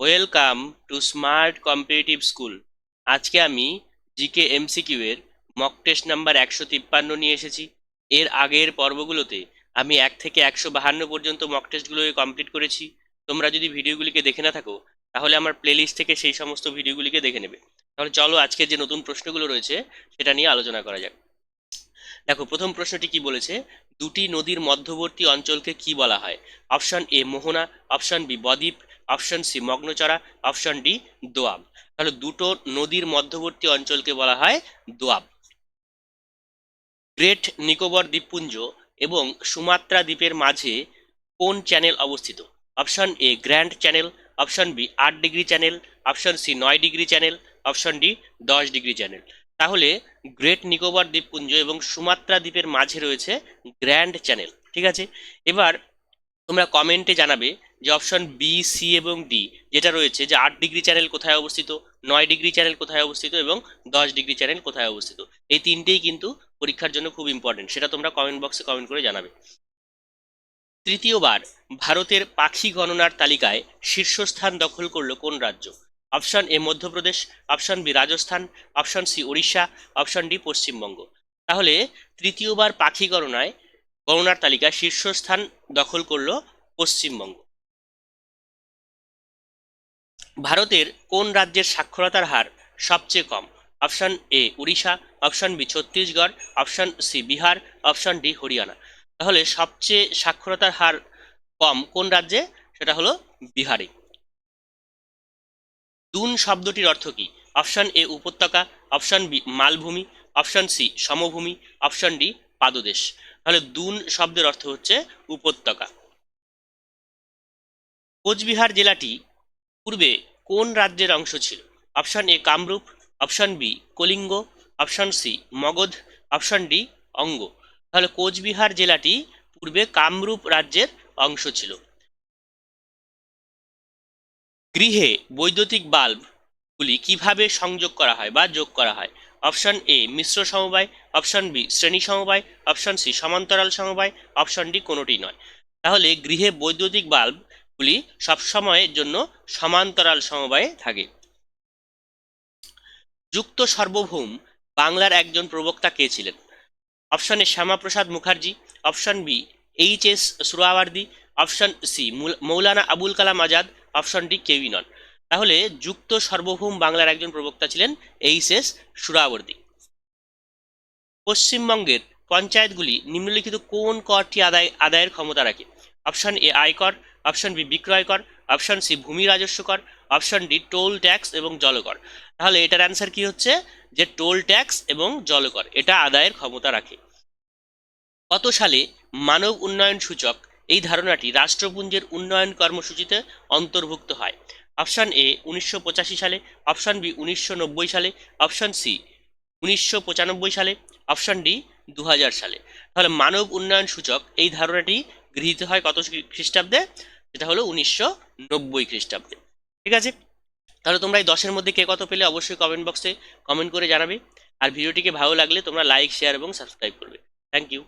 Welcome to smart competitive school আজকে আমি GK MCQ এর মক টেস্ট নাম্বার একশো তিপ্পান্ন নিয়ে এসেছি। এর আগের পর্বগুলোতে আমি এক থেকে একশো বাহান্ন পর্যন্ত মক টেস্টগুলোকে কমপ্লিট করেছি। তোমরা যদি ভিডিওগুলিকে দেখে না থাকো, তাহলে আমার প্লেলিস্ট থেকে সেই সমস্ত ভিডিওগুলিকে দেখে নেবে। তাহলে চলো আজকে যে নতুন প্রশ্নগুলো রয়েছে, সেটা নিয়ে আলোচনা করা যাক। দেখো, প্রথম প্রশ্নটি কি বলেছে? দুটি নদীর মধ্যবর্তী অঞ্চলকে কি বলা হয়? অপশন এ মোহনা। অপশন বি বদ্বীপ। অপশন সি মগ্নচড়া অপশন ডি, দোয়াব। তাহলে দুটো নদীর মধ্যবর্তী অঞ্চলকে বলা হয় দোয়াব। গ্রেট নিকোবর দ্বীপপুঞ্জ এবং সুমাত্রা দ্বীপের মাঝে কোন চ্যানেল অবস্থিত? Option A, grand channel, option B, আট ডিগ্রি চ্যানেল, অপশন সি, নয় ডিগ্রি চ্যানেল, অপশন ডি, দশ ডিগ্রি চ্যানেল। তাহলে গ্রেট নিকোবর দ্বীপপুঞ্জ এবং সুমাত্রা দ্বীপের মাঝে রয়েছে গ্র্যান্ড চ্যানেল, ঠিক আছে? এবার তোমরা কমেন্টে জানাবে যে অপশন বি সি এবং ডি যেটা রয়েছে যে আট ডিগ্রি চ্যানেল কোথায় অবস্থিত, নয় ডিগ্রি চ্যানেল কোথায় অবস্থিত এবং দশ ডিগ্রি চ্যানেল কোথায় অবস্থিত। এই তিনটেই কিন্তু পরীক্ষার জন্য খুব ইম্পর্টেন্ট সেটা তোমরা কমেন্ট বক্সে কমেন্ট করে জানাবে। তৃতীয়বার, ভারতের পাখি গণনার তালিকায় শীর্ষস্থান দখল করল কোন রাজ্য? Option A Madhya Pradesh option B Rajasthan option C Orissa option D Paschimbanga. তাহলে তৃতীয়বার পাখি গণনায়, গণনার তালিকায় শীর্ষস্থান দখল করল পশ্চিমবঙ্গ। ভারতের কোন রাজ্যের সাক্ষরতার হার সবচেয়ে কম? Option A Orissa, option B Chhattisgarh, option C Bihar, option D Haryana. তাহলে সবচেয়ে সাক্ষরতার হার কম কোন রাজ্যে? সেটা হলো বিহারে। দুন শব্দটির অর্থ কি? অপশন এ উপত্যকা, অপশন বি মালভূমি, অপশন সি সমভূমি, অপশন ডি পাদদেশ। তাহলে দুন শব্দের অর্থ হচ্ছে উপত্যকা। কোচবিহার জেলাটি পূর্বে কোন রাজ্যের অংশ ছিল? Option A Kamrup, option B Kalinga, option C Magadh, option D Anga. তাহলে কোচবিহার জেলাটি পূর্বে কামরূপ রাজ্যের অংশ ছিল। গৃহে বৈদ্যুতিক বাল্বগুলি কীভাবে সংযোগ করা হয় বা যোগ করা হয়? অপশন এ মিশ্র সমবায়, অপশন বি শ্রেণি সমবায়, অপশন সি সমান্তরাল সমবায়, অপশন ডি কোনোটি নয়। তাহলে গৃহে বৈদ্যুতিক বাল্বগুলি সবসময়ের জন্য সমান্তরাল সমবায়ে থাকে। যুক্ত সার্বভৌম বাংলার একজন প্রবক্তা কে ছিলেন? Option A Shyama Prasad Mukherjee, option B H S Suhrawardy, option C Maulana Abul Kalam Azad, option D কেউই নন। তাহলে যুক্ত সার্বভৌম বাংলার একজন প্রবক্তা ছিলেন এইচ এস সুরাবর্দী পশ্চিমবঙ্গের পঞ্চায়েতগুলি নিম্নলিখিত কোন করটি আদায়, আদায়ের ক্ষমতা রাখে? অপশন এ আয়কর অপশন বি বিক্রয় কর, অপশন সি ভূমি রাজস্ব কর, অপশন ডি টোল ট্যাক্স এবং জলকর তাহলে এটার অ্যান্সার কি হচ্ছে? যে টোল ট্যাক্স এবং জলকর এটা আদায়ের ক্ষমতা রাখে। কত সালে মানব উন্নয়ন সূচক, এই ধারণাটি রাষ্ট্রপুঞ্জের উন্নয়ন কর্মসূচিতে অন্তর্ভুক্ত হয়। অপশন এ উনিশশো পঁচাশি সালে, অপশন বি উনিশশো নব্বই সালে, অপশন সি উনিশশো পঁচানব্বই সালে, অপশন ডি দু হাজার সালে। তাহলে মানব উন্নয়ন সূচক, এই ধারণাটি গৃহীত হয় কত খ্রিস্টাব্দে? যেটা হলো উনিশশো নব্বই খ্রিস্টাব্দে। ঠিক আছে? তাহলে তোমরা এই দশের মধ্যে কে কত পেলে অবশ্যই কমেন্ট বক্সে কমেন্ট করে জানাবে। আর ভিডিওটিকে ভালো লাগলে তোমরা লাইক শেয়ার এবং সাবস্ক্রাইব করবে। Thank you